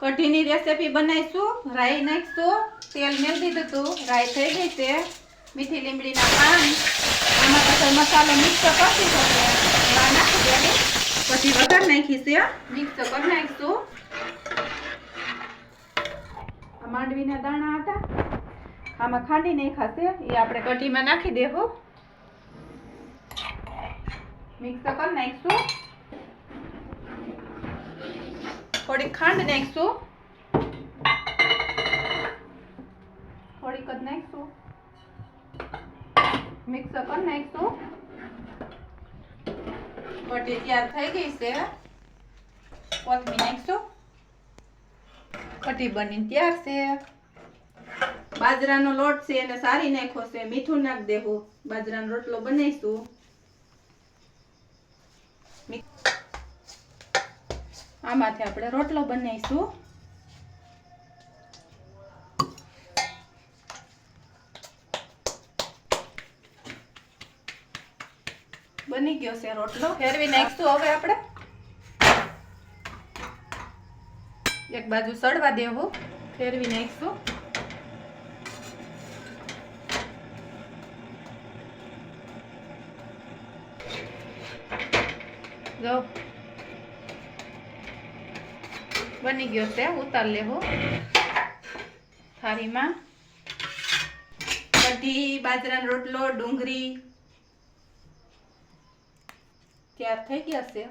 કઢીની recipe બનાવીશું, રાઈ નાખીશું, તેલ મેળ દીધું હતું રાઈ થઈ ગઈ છે. મીઠી લીમડીના પાન, આમાં પછી મસાલો મિક્સ કરતી છે એમાં નાખી દેવું પછી વઘાર નાખી મિક્સ કરી નાખીશું. માંડવીના દાણા હતા. આમાં ખાંડી નાખાશે એ આપણે કઢીમાં નાખી દેવું. મિક્સ કરી નાખીશું. થોડીક ખાંડ નાખશું થોડીક જ નાખીશું મિક્સ કરી નાખીશું કઢી તૈયાર થઈ ગઈ છે. કોથમી નાખશું કઢી બની તૈયાર છે. બાજરાનો લોટ છે એને સારી નાખ્યો છે. મીઠું નાખ દેવું બાજરાનો રોટલો બનાવીશું. આમાંથી આપણે રોટલો બનાવીશું. બની ગયો છે રોટલો. ફેરવી નાખીશું હવે આપણે. એક બાજુ સડવા દેવું. ફેરવી નાખીશું. જો બની ગયો છે ઉતાર લેવો. થાળીમાં. કઢી બાજરાનો રોટલો ડુંગળી. તૈયાર થઈ ગયા છે.